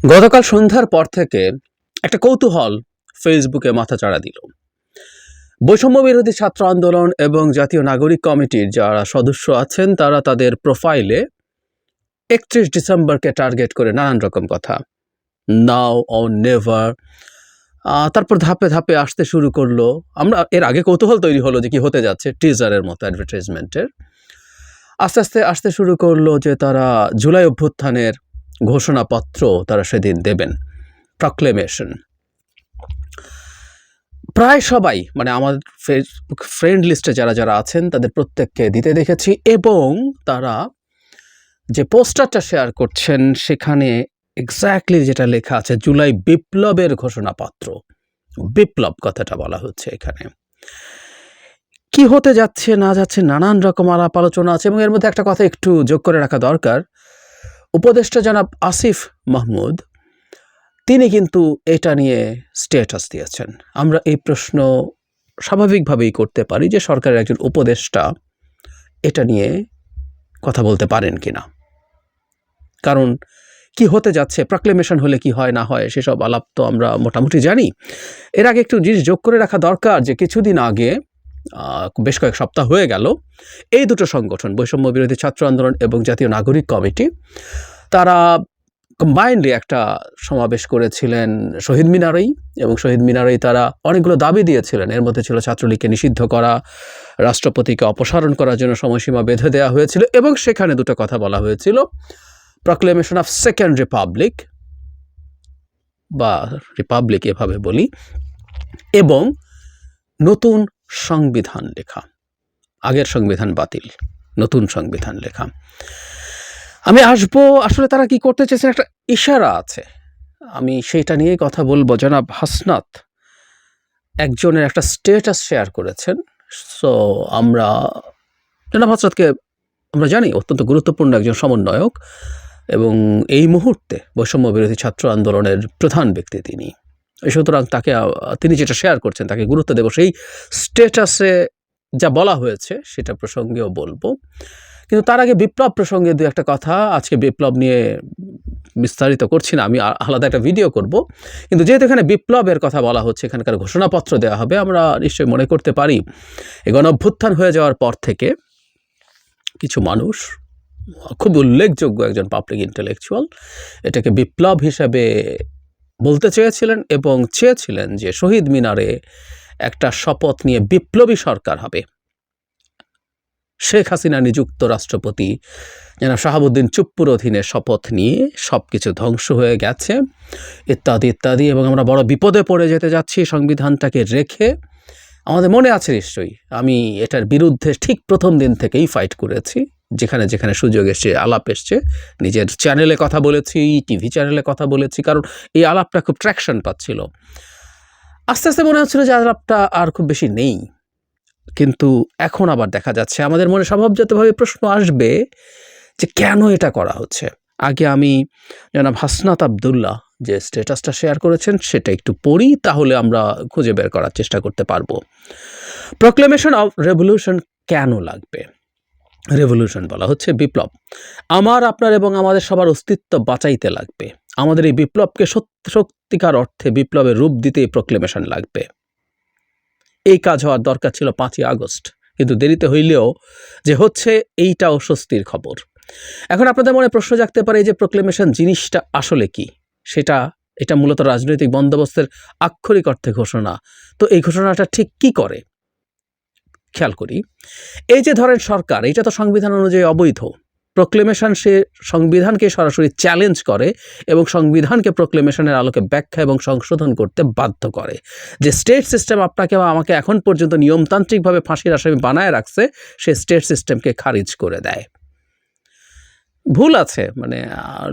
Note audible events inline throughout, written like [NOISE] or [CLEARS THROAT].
গতকাল সন্ধ্যার পর থেকে একটা কৌতূহল ফেসবুকে মাথাচাড়া দিল। বৈষম্য বিরোধী ছাত্র আন্দোলন এবং জাতীয় নাগরিক কমিটির যারা সদস্য আছেন, তারা তাদের প্রোফাইলে একত্রিশ ডিসেম্বরকে টার্গেট করে নানান রকম কথা। নাও ও নেভার তারপর ধাপে ধাপে আসতে শুরু করল। আমরা এর আগে কৌতূহল তৈরি হলো যে কি হতে যাচ্ছে টিজারের মতো অ্যাডভার্টাইজমেন্টের আস্তে আস্তে আসতে শুরু করল যে তারা জুলাই অভ্যুত্থানের ঘোষণাপত্র তারা সেদিন দেবেন। প্রক্লেমেশন প্রায় সবাই মানে আমার ফেসবুক ফ্রেন্ড লিস্টে যারা যারা আছেন, তাদের প্রত্যেককে দিতে দেখেছি এবং তারা যে পোস্টারটা শেয়ার করছেন, সেখানে এক্স্যাক্টলি যেটা লেখা আছে, জুলাই বিপ্লবের ঘোষণাপত্র। বিপ্লব কথাটা বলা হচ্ছে এখানে। কি হতে যাচ্ছে, না যাচ্ছে, নানান রকম আলাপ আলোচনা আছে এবং এর মধ্যে একটা কথা একটু যোগ করে রাখা দরকার। উপদেষ্টা জনাব আসিফ মাহমুদ, তিনি কিন্তু এটা নিয়ে স্টেটাস দিয়েছেন। আমরা এই প্রশ্ন স্বাভাবিকভাবেই করতে পারি যে সরকারের একজন উপদেষ্টা এটা নিয়ে কথা বলতে পারেন কি না কারণ কি হতে যাচ্ছে প্রক্লেমেশন হলে কি হয়, না হয়, সেসব আলাপ তো আমরা মোটামুটি জানি। এর আগে একটু জিনিস যোগ করে রাখা দরকার যে কিছুদিন আগে বেশ কয়েক সপ্তাহ হয়ে গেল। এই দুটো সংগঠন, বৈষম্য বিরোধী ছাত্র আন্দোলন এবং জাতীয় নাগরিক কমিটি, তারা কম্বাইন্ডলি একটা সমাবেশ করেছিলেন শহীদ মিনারেই এবং শহীদ মিনারেই তারা অনেকগুলো দাবি দিয়েছিলেন। এর মধ্যে ছিল ছাত্রলীগকে নিষিদ্ধ করা, রাষ্ট্রপতিকে অপসারণ করার জন্য সময়সীমা বেঁধে দেওয়া হয়েছিল এবং সেখানে দুটো কথা বলা হয়েছিল। প্রক্লেমেশন অফ সেকেন্ড রিপাবলিক বা রিপাবলিক এভাবে বলি এবং নতুন সংবিধান লেখা। আগের সংবিধান বাতিল, নতুন সংবিধান লেখা। আমি আসব, আসলে তারা কি করতে চেয়েছেন? একটা ইশারা আছে। আমি সেইটা নিয়েই কথা বলব, জনাব হাসনাত। একজনের একটা স্টেটাস শেয়ার করেছেন। সো, আমরা, জনাব হাসনাতকে আমরা জানি, অত্যন্ত গুরুত্বপূর্ণ একজন সমন্বয়ক এবং এই মুহূর্তে বৈষম্য বিরোধী ছাত্র আন্দোলনের প্রধান ব্যক্তি তিনি। সুতরাং তাকে তিনি যেটা শেয়ার করছেন, তাকে গুরুত্ব দেব, সেই স্টেটাসে যা বলা হয়েছে, সেটা প্রসঙ্গেও বলব। কিন্তু তার আগে বিপ্লব প্রসঙ্গে দু একটা কথা, আজকে বিপ্লব নিয়ে বিস্তারিত করছি না, আমি আলাদা একটা ভিডিও করব। কিন্তু যেহেতু এখানে বিপ্লবের কথা বলা হচ্ছে, এখানকার ঘোষণাপত্র দেওয়া হবে, আমরা নিশ্চয়ই মনে করতে পারি এই গণঅভ্যুত্থান হয়ে যাওয়ার পর থেকে কিছু মানুষ খুব উল্লেখযোগ্য একজন পাবলিক ইন্টেলেকচুয়াল এটাকে বিপ্লব হিসাবে বলতে চেয়েছিলেন এবং চেয়েছিলেন যে শহীদ মিনারে একটা শপথ নিয়ে বিপ্লবী সরকার হবে। শেখ হাসিনা নিযুক্ত রাষ্ট্রপতি যেন শাহাবুদ্দিন চুপ্পুর অধীনে শপথ নিয়ে সব কিছু ধ্বংস হয়ে গেছে। ইত্যাদি ইত্যাদি, এবং আমরা বড় বিপদে পড়ে যেতে যাচ্ছি সংবিধানটাকে রেখে। আমাদের মনে আছে নিশ্চয়ই, আমি এটার বিরুদ্ধে ঠিক প্রথম দিন থেকেই ফাইট করেছি। যেখানে যেখানে সুযোগ এসছে, আলাপ এসছে। নিজের চ্যানেলে কথা বলেছি টিভি চ্যানেলে কথা বলেছি, কারণ এই আলাপটা খুব ট্র্যাকশন পাচ্ছিল। আস্তে আস্তে মনে হচ্ছিল যে আলাপটা আর খুব বেশি নেই। কিন্তু এখন আবার দেখা যাচ্ছে, আমাদের মনে স্বভাবজাতভাবে প্রশ্ন আসবে যে কেন এটা করা হচ্ছে? আগে আমি জনাব হাসনাত আবদুল্লাহ যে স্ট্যাটাসটা শেয়ার করেছেন, সেটা একটু পড়ি, তাহলে আমরা খুঁজে বের করার চেষ্টা করতে পারব। প্রক্লেমেশন অফ রেভলিউশন কেন লাগবে? রেভলিউশন বলা হচ্ছে বিপ্লব। আমার, আপনার এবং আমাদের সবার অস্তিত্ব বাঁচাইতে লাগবে। আমাদের এই বিপ্লবকে সত্য, সত্যিকার অর্থে বিপ্লবের রূপ দিতে প্রক্লেমেশন লাগবে। এই কাজ হওয়ার দরকার ছিল পাঁচই আগস্ট। কিন্তু দেরিতে হইলেও যে হচ্ছে এইটা অস্বস্তির খবর। এখন আপনাদের মনে প্রশ্ন জাগতে পারে যে প্রক্লেমেশন জিনিসটা আসলে কি? সেটা, এটা মূলত রাজনৈতিক বন্দোবস্তের আক্ষরিক অর্থে ঘোষণা। তো এই ঘোষণাটা ঠিক কি করে? খেয়াল করি, এই যে ধরেন সরকার এটা তো সংবিধান অনুযায়ী অবৈধ। প্রক্লেমেশন সে সংবিধানকে সরাসরি চ্যালেঞ্জ করে এবং সংবিধানকে প্রক্লেমেশনের আলোকে ব্যাখ্যা এবং সংশোধন করতে বাধ্য করে। যে স্টেট সিস্টেম আপনাকে বা আমাকে এখন পর্যন্ত নিয়মতান্ত্রিকভাবে ফাঁসির আসামি বানায় রাখছে, সে স্টেট সিস্টেমকে খারিজ করে দেয়। ভুল আছে মানে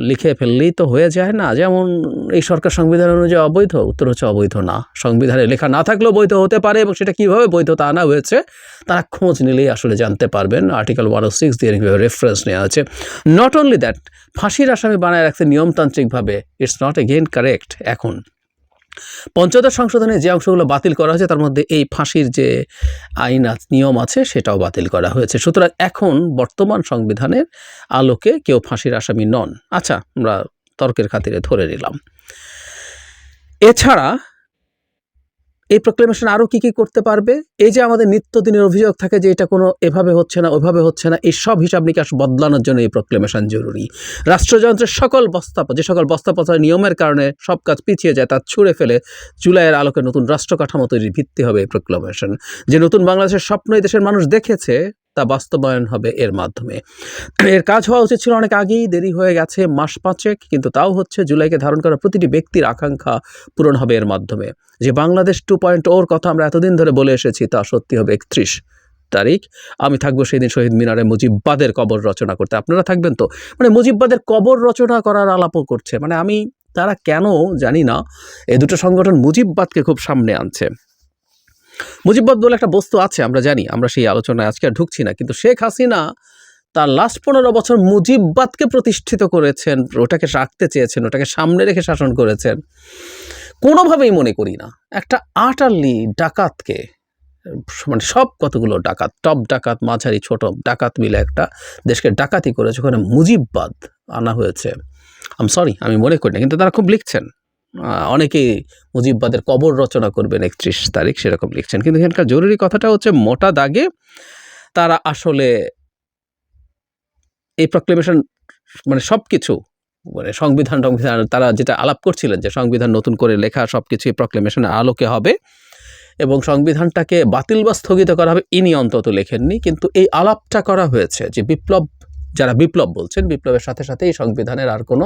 লিখে ফেললেই তো হয়ে যায় না। যেমন এই সরকার সংবিধান অনুযায়ী অবৈধ, উত্তর হচ্ছে অবৈধ না। সংবিধানে লেখা না থাকলেও বৈধ হতে পারে এবং সেটা কীভাবে বৈধ তা আনা হয়েছে, তারা খোঁজ নিলেই আসলে জানতে পারবেন। আর্টিকেল ওয়ান ও সিক্স দিয়ে রেফারেন্স নেওয়া আছে। নট অনলি দ্যাট ফাঁসির আসামি বানায় রাখতে নিয়মতান্ত্রিকভাবে ইটস নট এগেন কারেক্ট এখন। পঞ্চদশ সংশোধনে যে অংশগুলো বাতিল করা হয়েছে, তার মধ্যে এই ফাঁসির যে আইন নিয়ম আছে, সেটাও বাতিল করা হয়েছে। সুতরাং এখন বর্তমান সংবিধানের আলোকে কেউ ফাঁসির আসামি নন। আচ্ছা আমরা তর্কের খাতিরে ধরে নিলাম। এছাড়া এই প্রক্লেমেশন আরও কী কী করতে পারবে? এই যে আমাদের নিত্যদিনের অভিযোগ থাকে যে এটা কোনো এভাবে হচ্ছে না, ওভাবে হচ্ছে না, এই সব হিসাব নিকাশ বদলানোর জন্য এই প্রক্লেমেশন জরুরি। রাষ্ট্রযন্ত্রের সকল বস্তাপ, যে সকল বস্তাপচার নিয়মের কারণে সব কাজ পিছিয়ে যায়, তা ছুঁড়ে ফেলে জুলাইয়ের আলোকে নতুন রাষ্ট্র কাঠামো তৈরির ভিত্তি হবে এই প্রক্লেমেশন যে নতুন বাংলাদেশের স্বপ্ন এই দেশের মানুষ দেখেছে তা বাস্তবায়ন হবে এর মাধ্যমে। এর কাজ হওয়া উচিত ছিল অনেক আগেই, দেরি হয়ে গেছে মাস পাঁচেক, কিন্তু তাও হচ্ছে জুলাইকে ধারণ করা প্রতিটি ব্যক্তির আকাঙ্ক্ষা পূরণ হবে এর মাধ্যমে। যে বাংলাদেশ টু পয়েন্ট ওর কথা আমরা এতদিন ধরে বলে এসেছি, তা সত্যি হবে একত্রিশ তারিখ। আমি থাকব সেই দিন শহীদ মিনারে মুজিববাদের কবর রচনা করতে। আপনারা থাকবেন তো? মানে মুজিববাদের কবর রচনা করার আলাপও করছে। মানে আমি, তারা কেন জানি না এই দুটো সংগঠন মুজিববাদকে খুব সামনে আনছে। মুজিববাদ বলে একটা বস্তু আছে, আমরা জানি, আমরা সেই আলোচনায় আজকে আর ঢুকছি না। কিন্তু শেখ হাসিনা তার লাস্ট পনেরো বছর মুজিববাদকে প্রতিষ্ঠিত করেছেন, ওটাকে রাখতে চেয়েছেন, ওটাকে সামনে রেখে শাসন করেছেন। কোনোভাবেই মনে করি না, একটা আটারলি ডাকাতকে মানে সব কতগুলো ডাকাত, টপ ডাকাত, মাঝারি, ছোট ডাকাত মিলে একটা দেশকে ডাকাতি করেছে, ওখানে মুজিববাদ আনা হয়েছে। আম সরি আমি মনে করি না, কিন্তু তারা খুব লিখছেন। অনেকেই মুজিববাদের কবর রচনা করবেন একত্রিশ তারিখ, সেরকম লিখছেন। কিন্তু এখানকার জরুরি কথাটা হচ্ছে, মোটা দাগে তারা আসলে এই প্রক্লেমেশন মানে সব কিছু মানে সংবিধান টংবিধান, তারা যেটা আলাপ করছিলেন যে সংবিধান নতুন করে লেখা সব কিছু এই প্রক্লেমেশনের আলোকে হবে এবং সংবিধানটাকে বাতিল বা স্থগিত করা হবে ইনি অন্তত লেখেননি। কিন্তু এই আলাপটা করা হয়েছে যে বিপ্লব, যারা বিপ্লব বলছেন, বিপ্লবের সাথে সাথে এই সংবিধানের আর কোনো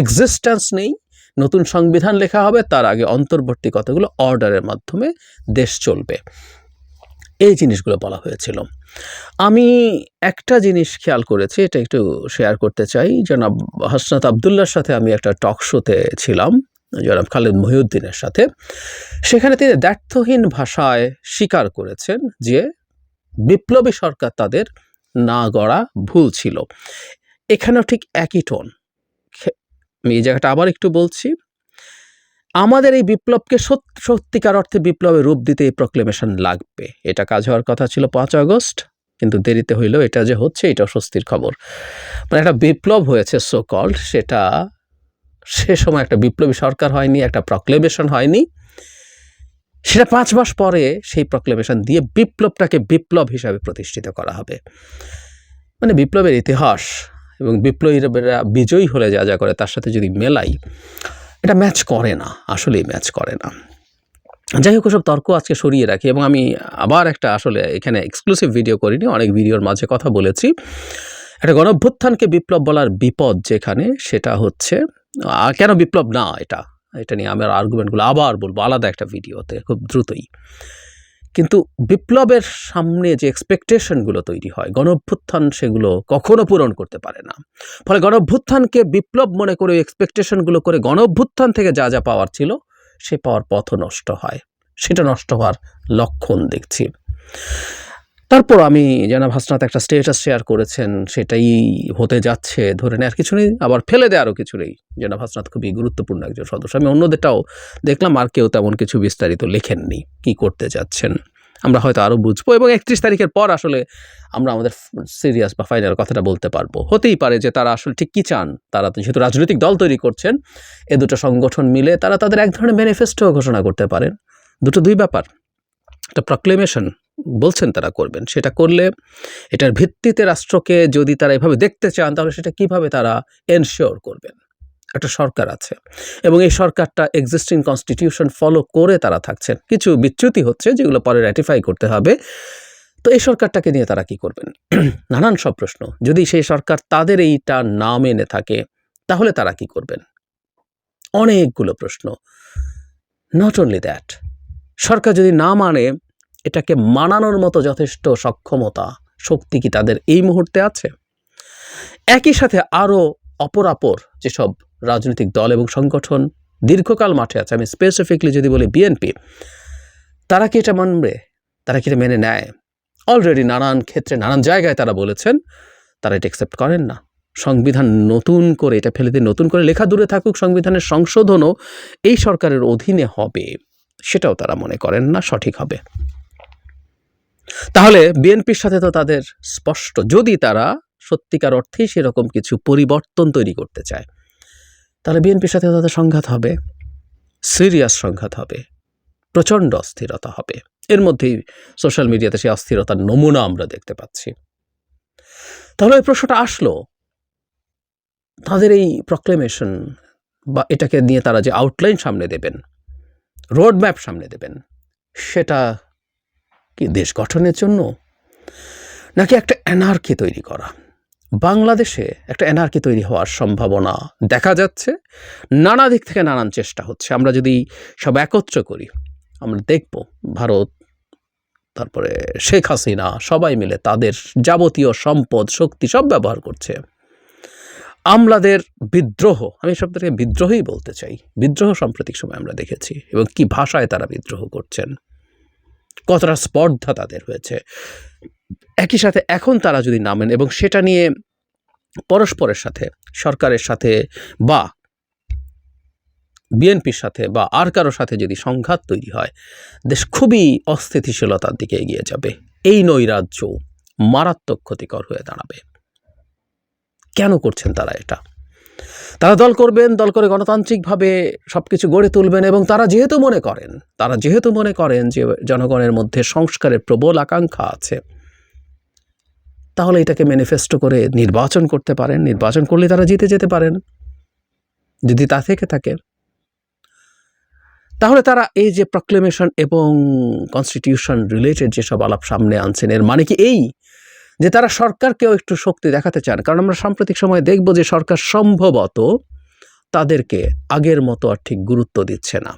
এক্সিস্টেন্স নেই। নতুন সংবিধান লেখা হবে, তার আগে অন্তর্বর্তী কতগুলো অর্ডারের মাধ্যমে দেশ চলবে। এই জিনিসগুলো বলা হয়েছিল। আমি একটা জিনিস খেয়াল করেছি, এটা একটু শেয়ার করতে চাই। জনাব হাসনাত আবদুল্লার সাথে আমি একটা টক শোতে ছিলাম, জনাব খালেদ মহিউদ্দিনের সাথে। সেখানে তিনি দ্ব্যর্থহীন ভাষায় স্বীকার করেছেন যে বিপ্লবী সরকার তাদের না গড়া ভুল ছিল। এখানেও ঠিক একই টোন আমি এই জায়গাটা আবার একটু বলছি। আমাদের এই বিপ্লবকে সত- সত্যিকার অর্থে বিপ্লবের রূপ দিতে এই প্রক্লেমেশন লাগবে। এটা কাজ হওয়ার কথা ছিল পাঁচ আগস্ট, কিন্তু দেরিতে হইলেও এটা যে হচ্ছে, এটা স্বস্তির খবর। মানে একটা বিপ্লব হয়েছে সো কল্ড সেটা সে সময় একটা বিপ্লবী সরকার হয়নি, একটা প্রক্লেমেশন হয়নি। সেটা পাঁচ মাস পরে সেই প্রক্লেমেশন দিয়ে বিপ্লবটাকে বিপ্লব হিসাবে প্রতিষ্ঠিত করা হবে। মানে বিপ্লবের ইতিহাস এবং বিপ্লবীরা বিজয়ী হলে যা যা করে তার সাথে যদি মেলাই, এটা ম্যাচ করে না, আসলেই ম্যাচ করে না। যাই হোক সব তর্ক আজকে সরিয়ে রাখি এবং আমি আবার একটা আসলে এখানে এক্সক্লুসিভ ভিডিও করিনি, অনেক ভিডিওর মাঝে কথা বলেছি। একটা গণভ্যুত্থানকে বিপ্লব বলার বিপদ যেখানে, সেটা হচ্ছে কেন বিপ্লব না এটা? এটা নিয়ে আমার আর্গুমেন্টগুলো আবার বলব, আলাদা একটা ভিডিওতে খুব দ্রুতই। কিন্তু বিপ্লবের সামনে যে এক্সপেকটেশনগুলো তৈরি হয়, গণভ্যুত্থান সেগুলো কখনো পূরণ করতে পারে না। ফলে গণভ্যুত্থানকে বিপ্লব মনে করে ওই এক্সপেকটেশনগুলো করে গণভ্যুত্থান থেকে যা যা পাওয়ার ছিল, সে পাওয়ার পথ নষ্ট হয়। সেটা নষ্ট হওয়ার লক্ষণ দেখছি। তারপর আমি জানাব হাসনাত একটা স্টেটাস শেয়ার করেছেন, সেটাই হতে যাচ্ছে। ধরে নেওয়ার কিছু নেই, আবার ফেলে দেওয়ারও কিছু নেই। জানাব হাসনাত খুবই গুরুত্বপূর্ণ একজন সদস্য। আমি অন্যদেরটাও দেখলাম, আর কেউ তেমন কিছু বিস্তারিত লেখেননি কি করতে যাচ্ছেন। আমরা হয়তো আরও বুঝব, এবং একত্রিশ তারিখের পর আসলে আমরা আমাদের সিরিয়াস বা ফাইনাল কথাটা বলতে পারব। হতেই পারে যে তারা আসলে ঠিক কী চান? তারা যেহেতু রাজনৈতিক দল তৈরি করছেন, এ দুটো সংগঠন মিলে তারা তাদের এক ধরনের ম্যানিফেস্টো ঘোষণা করতে পারেন। দুটো দুই ব্যাপার। একটা প্রক্লেমেশন বলছেন তারা করবেন। সেটা করলে এটার ভিত্তিতে রাষ্ট্রকে যদি তারা এভাবে দেখতে চান, তাহলে সেটা কীভাবে তারা এনশিওর করবেন? একটা সরকার আছে এবং এই সরকারটা এক্সিস্টিং কনস্টিটিউশন ফলো করে তারা থাকছেন। কিছু বিচ্যুতি হচ্ছে যেগুলো পরে র্যাটিফাই করতে হবে। তো এই সরকারটাকে নিয়ে তারা কি করবেন? [CLEARS THROAT] নানান সব প্রশ্ন। যদি সেই সরকার তাদের এইটা না মেনে থাকে, তাহলে তারা কি করবেন? অনেকগুলো প্রশ্ন। নট অনলি দ্যাট সরকার যদি না মানে এটাকে মানানোর মতো যথেষ্ট সক্ষমতা, শক্তি কি তাদের এই মুহূর্তে আছে? একই সাথে আরও অপরাপর যেসব রাজনৈতিক দল এবং সংগঠন দীর্ঘকাল মাঠে আছে, আমি স্পেসিফিকলি যদি বলি বিএনপি তারা কি এটা মানবে? তারা কি এটা মেনে নেয়? অলরেডি নানান ক্ষেত্রে, নানান জায়গায় তারা বলেছেন, তারা এটা অ্যাকসেপ্ট করেন না। সংবিধান নতুন করে এটা ফেলে দিয়ে, নতুন করে লেখা দূরে থাকুক, সংবিধানের সংশোধনও এই সরকারের অধীনে হবে। সেটাও তারা মনে করেন না, সঠিক হবে। তাহলে বিএনপির সাথে তো তাদের স্পষ্ট। যদি তারা সত্যিকার অর্থেই সেরকম কিছু পরিবর্তন তৈরি করতে চায়, তাহলে বিএনপির সাথে তাদের সংঘাত হবে, সিরিয়াস সংঘাত হবে, প্রচণ্ড অস্থিরতা হবে। এর মধ্যেই সোশ্যাল মিডিয়াতে সেই অস্থিরতার নমুনা আমরা দেখতে পাচ্ছি। তাহলে ওই প্রশ্নটা আসলো, তাদের এই প্রক্লেমেশন বা এটাকে নিয়ে তারা যে আউটলাইন সামনে দেবেন রোড ম্যাপ সামনে দেবেন, সেটা কি দেশ গঠনের জন্য? নাকি একটা অ্যানার্কি তৈরি করা? বাংলাদেশে একটা এনার্কি তৈরি হওয়ার সম্ভাবনা দেখা যাচ্ছে। নানা দিক থেকে নানান চেষ্টা হচ্ছে। আমরা যদি সব একত্র করি, আমরা দেখব ভারত, তারপরে শেখ হাসিনা, সবাই মিলে তাদের যাবতীয় সম্পদ, শক্তি সব ব্যবহার করছে। আমলাদের বিদ্রোহ, আমি শব্দটাকে বিদ্রোহই বলতে চাই। বিদ্রোহ সাম্প্রতিক সময় আমরা দেখেছি এবং কি ভাষায় তারা বিদ্রোহ করছেন। কতটা স্পর্ধা তাদের হয়েছে। একই সাথে এখন তারা যদি নামেন এবং সেটা নিয়ে পরস্পরের সাথে, সরকারের সাথে বা বিএনপির সাথে বা আর কারোর সাথে যদি সংঘাত তৈরি হয়, দেশ খুবই অস্থিতিশীলতার দিকে এগিয়ে যাবে। এই নৈরাজ্য মারাত্মক ক্ষতিকর হয়ে দাঁড়াবে। কেন করছেন তারা এটা? তারা দল করবেন, দল করে গণতান্ত্রিকভাবে সব কিছু গড়ে তুলবেন এবং তারা যেহেতু মনে করেন, তারা যেহেতু মনে করেন যে জনগণের মধ্যে সংস্কারের প্রবল আকাঙ্ক্ষা আছে, তাহলে এটাকে ম্যানিফেস্টো করে নির্বাচন করতে পারেন। নির্বাচন করলে তারা জিতে যেতে পারেন। যদি তা থেকে থাকে, তাহলে তারা এই যে প্রক্লেমেশন এবং কনস্টিটিউশন রিলেটেড যেসব আলাপ সামনে আনছেন, এর মানে কি এই যে তারা সরকারকেও একটু শক্তি দেখাতে চান। কারণ আমরা সাম্প্রতিক সময়ে দেখব যে সরকার সম্ভবত তাদেরকে আগের মতো আর ঠিক গুরুত্ব দিচ্ছে না।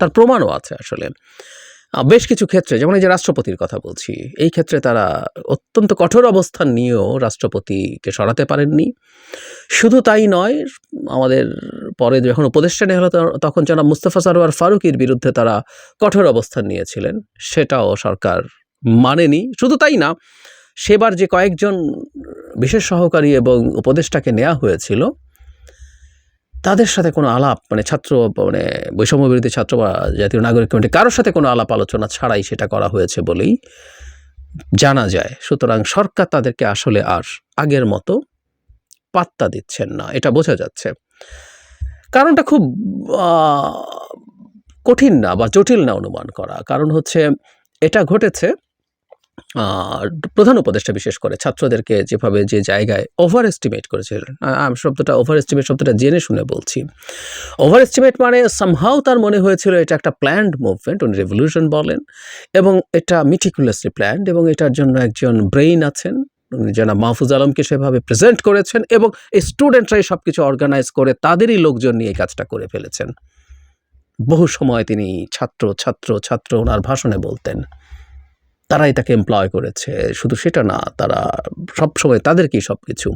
তার প্রমাণও আছে আসলে। বেশ কিছু ক্ষেত্রে, যেমন এই যে রাষ্ট্রপতির কথা বলছি, এই ক্ষেত্রে তারা অত্যন্ত কঠোর অবস্থান নিয়েও রাষ্ট্রপতিকে সরাতে পারেননি। শুধু তাই নয়, আমাদের পরে যখন উপদেষ্টা নেওয়া হলো তখন জনাব মুস্তফা সারোয়ার ফারুকির বিরুদ্ধে তারা কঠোর অবস্থান নিয়েছিলেন। সেটাও সরকার মানেনি। শুধু তাই না সেবার যে কয়েকজন বিশেষ সহকারী এবং উপদেষ্টাকে নেওয়া হয়েছিল, তাদের সাথে কোনো আলাপ মানে ছাত্র মানে বৈষম্য বিরোধী ছাত্র বা জাতীয় নাগরিক কমিটি, কারোর সাথে কোনো আলাপ আলোচনা ছাড়াই সেটা করা হয়েছে বলেই জানা যায়। সুতরাং সরকার তাদেরকে আসলে আর আগের মতো পাত্তা দিচ্ছেন না, এটা বোঝা যাচ্ছে। কারণটা খুব কঠিন না বা জটিল না অনুমান করা। কারণ হচ্ছে, এটা ঘটেছে প্রধান উপদেষ্টা বিশেষ করে ছাত্রদেরকে যেভাবে যে জায়গায় ওভার এস্টিমেট করেছিলেন আমি শব্দটা ওভার এস্টিমেট শব্দটা জেনে শুনে বলছি। ওভার এস্টিমেট মানে সামহাও তার মনে হয়েছিল এটা একটা প্ল্যান্ড মুভমেন্ট উনি রেভলিউশন বলেন, এবং এটা মিটিকুলাসলি প্ল্যান্ড এবং এটার জন্য একজন ব্রেইন আছেন জনাব মাহফুজ আলমকে সেভাবে প্রেজেন্ট করেছেন, এবং এই স্টুডেন্টরাই সব কিছু অর্গানাইজ করে তাদেরই লোকজন নিয়ে কাজটা করে ফেলেছেন। বহু সময় তিনি ছাত্র ছাত্র ছাত্র ওনার ভাষণে বলতেন। তারাই তাকে এমপ্লয় করেছে। শুধু সেটা না, তারা সব সময় তাদেরকেই সব কিছু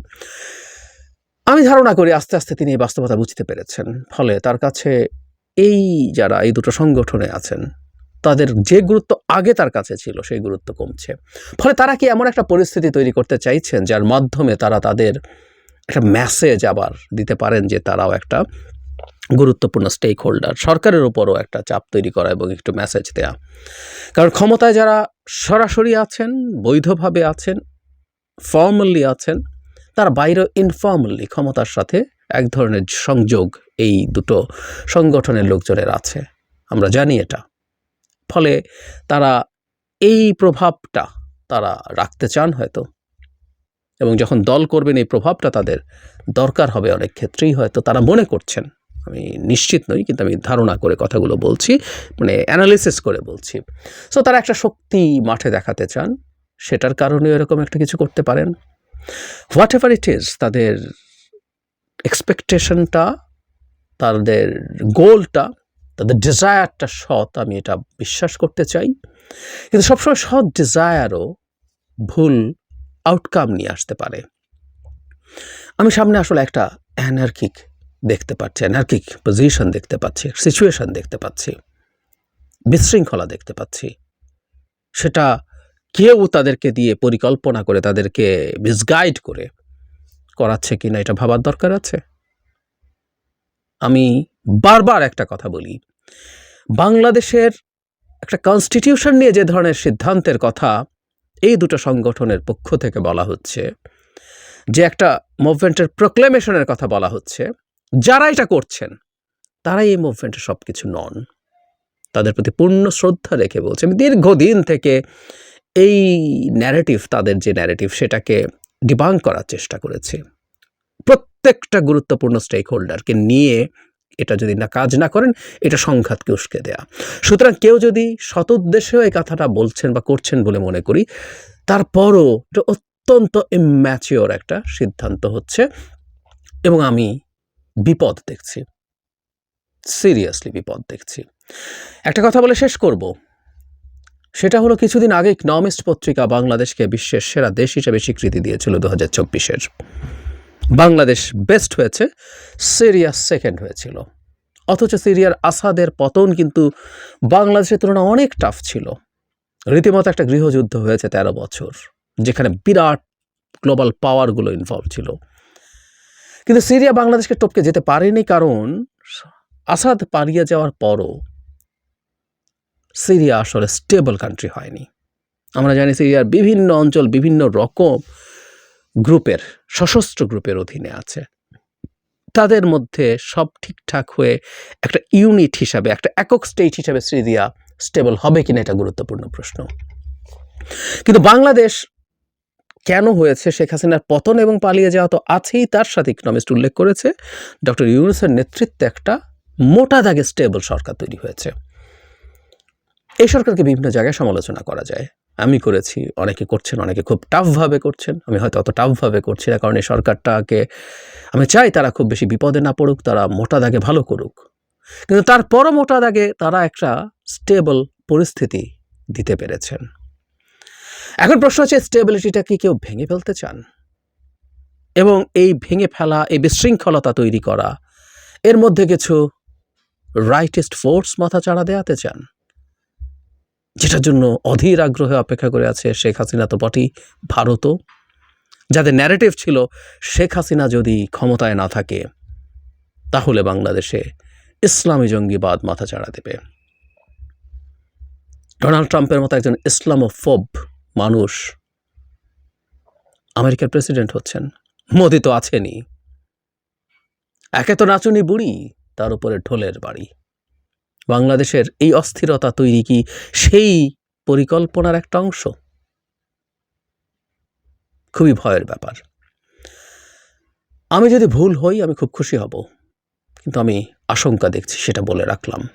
আমি ধারণা করি আস্তে আস্তে তিনি এই বাস্তবতা বুঝতে পেরেছেন। ফলে তার কাছে এই যারা এই দুটো সংগঠনে আছেন, তাদের যে গুরুত্ব আগে তার কাছে ছিল, সেই গুরুত্ব কমছে। ফলে তারা কি এমন একটা পরিস্থিতি তৈরি করতে চাইছেন, যার মাধ্যমে তারা তাদের একটা মেসেজ আবার দিতে পারেন যে তারাও একটা গুরুত্বপূর্ণ স্টেক হোল্ডার সরকারের উপরও একটা চাপ তৈরি করা এবং একটু মেসেজ দেয়া। কারণ ক্ষমতায় যারা সরাসরি আছেন, বৈধভাবে আছেন ফর্মালি আছেন, তার বাইরে ইনফর্মালি ক্ষমতার সাথে এক ধরনের সংযোগ এই দুটো সংগঠনের লোকজনের আছে। আমরা জানি এটা। ফলে তারা এই প্রভাবটা তারা রাখতে চান হয়তো। এবং যখন দল করবেন এই প্রভাবটা তাদের দরকার হবে অনেক ক্ষেত্রেই হয়তো তারা মনে করছেন। আমি নিশ্চিত নই, কিন্তু আমি ধারণা করে কথাগুলো বলছি মানে অ্যানালিসিস করে বলছি। সো তারা একটা শক্তি মাঠে দেখাতে চান, সেটার কারণে এরকম একটা কিছু করতে পারেন। হোয়াট এভার ইট ইজ তাদের এক্সপেকটেশনটা তাদের গোলটা তাদের ডিজায়ারটা সৎ, আমি এটা বিশ্বাস করতে চাই। কিন্তু সবসময় সৎ ডিজায়ারও ভুল আউটকাম নিয়ে আসতে পারে। আমি সামনে আসলে একটা অ্যানার্কিক দেখতে পাচ্ছি অ্যানার্কিক পজিশন দেখতে পাচ্ছি সিচুয়েশন দেখতে পাচ্ছি, বিশৃঙ্খলা দেখতে পাচ্ছি। সেটা কেউ তাদেরকে দিয়ে পরিকল্পনা করে, তাদেরকে মিসগাইড করে করাচ্ছে কিনা এটা ভাবার দরকার আছে? আমি বারবার একটা কথা বলি, বাংলাদেশের একটা কনস্টিটিউশন নিয়ে যে ধরনের সিদ্ধান্তের কথা এই দুটো সংগঠনের পক্ষ থেকে বলা হচ্ছে, যে একটা মুভমেন্টের প্রোক্লেমেশনের কথা বলা হচ্ছে যারা এটা করছেন, তারাই এই মুভমেন্টের সব কিছু নন। তাদের প্রতি পূর্ণ শ্রদ্ধা রেখে বলছে। আমি দীর্ঘদিন থেকে এই ন্যারেটিভ তাদের যে ন্যারেটিভ সেটাকে ডিবাং করার চেষ্টা করেছি। প্রত্যেকটা গুরুত্বপূর্ণ স্টেক হোল্ডারকে নিয়ে এটা যদি না কাজ না করেন, এটা সংঘাতকে উস্কে দেয়া। সুতরাং কেউ যদি শত উদ্দেশ্যেও এই কথাটা বলছেন বা করছেন বলে মনে করি, তারপরও এটা অত্যন্ত ইম্যাচিওর একটা সিদ্ধান্ত হচ্ছে। এবং আমি বিপদ দেখছি। সিরিয়াসলি বিপদ দেখছি। একটা কথা বলে শেষ করব। সেটা হলো কিছুদিন আগে ইকনমিস্ট পত্রিকা বাংলাদেশকে বিশ্বের সেরা দেশ হিসেবে স্বীকৃতি দিয়েছিল দু হাজার চব্বিশের। বাংলাদেশ বেস্ট হয়েছে, সিরিয়া সেকেন্ড হয়েছিল। অথচ সিরিয়ার আসাদের পতন কিন্তু বাংলাদেশের তুলনায় অনেক টাফ ছিল। রীতিমতো একটা গৃহযুদ্ধ হয়েছে তেরো বছর, যেখানে বিরাট গ্লোবাল পাওয়ারগুলো ইনভলভ ছিল। কিন্তু সিরিয়া বাংলাদেশকে টপকে যেতে পারেনি কারণ আসাদ পালিয়ে যাওয়ার পরও সিরিয়া আসলে স্টেবল কান্ট্রি হয়নি। আমরা জানি সিরিয়ার বিভিন্ন অঞ্চল বিভিন্ন রকম গ্রুপের, সশস্ত্র গ্রুপের অধীনে আছে। তাদের মধ্যে সব ঠিকঠাক হয়ে একটা ইউনিট হিসাবে, একটা একক স্টেট হিসাবে সিরিয়া স্টেবল হবে কিনা এটা গুরুত্বপূর্ণ প্রশ্ন। কিন্তু বাংলাদেশ কেন হয়েছে শেখ হাসিনার পতন এবং পালিয়ে যাওয়া তো আছেই তার সাথে ইকনমিস্ট উল্লেখ করেছে। ডক্টর ইউনুসের নেতৃত্বে একটা মোটা দাগে স্টেবল সরকার তৈরি হয়েছে। এই সরকারকে বিভিন্ন জায়গায় সমালোচনা করা যায়। আমি করেছি, অনেকে করছেন, অনেকে খুব টাফভাবে করছেন। আমি হয়তো অত টাফভাবে করছি না, কারণ এই সরকারটাকে আমি চাই তারা খুব বেশি বিপদে না পড়ুক, তারা মোটা দাগে ভালো করুক। কিন্তু তারপরও মোটা দাগে তারা একটা স্টেবল পরিস্থিতি দিতে পেরেছেন। এখন প্রশ্ন হচ্ছে স্টেবিলিটিটা কি কেউ ভেঙে ফেলতে চান? এবং এই ভেঙে ফেলা, এই বিশৃঙ্খলতা তৈরি করা, এর মধ্যে কিছু রাইটেস্ট ফোর্স মাথা চাড়া দেওয়াতে চান? যেটার জন্য অধীর আগ্রহে অপেক্ষা করে আছে শেখ হাসিনা তো বটেই, ভারতও। যাদের ন্যারেটিভ ছিল, শেখ হাসিনা যদি ক্ষমতায় না থাকে, তাহলে বাংলাদেশে ইসলামী জঙ্গিবাদ মাথা চাড়া দেবে। ডোনাল্ড ট্রাম্পের মতো একজন ইসলামোফোব মানুষ আমেরিকার প্রেসিডেন্ট হচ্ছেন। মোদি তো আছেনই। একে তো নাচুনি বুড়ি, তার উপরে ঢোলের বাড়ি। বাংলাদেশের এই অস্থিরতা তৈরি কি সেই পরিকল্পনার একটা অংশ? খুবই ভয়ের ব্যাপার। আমি যদি ভুল হই, আমি খুব খুশি হব। কিন্তু আমি আশঙ্কা দেখছি, সেটা বলে রাখলাম।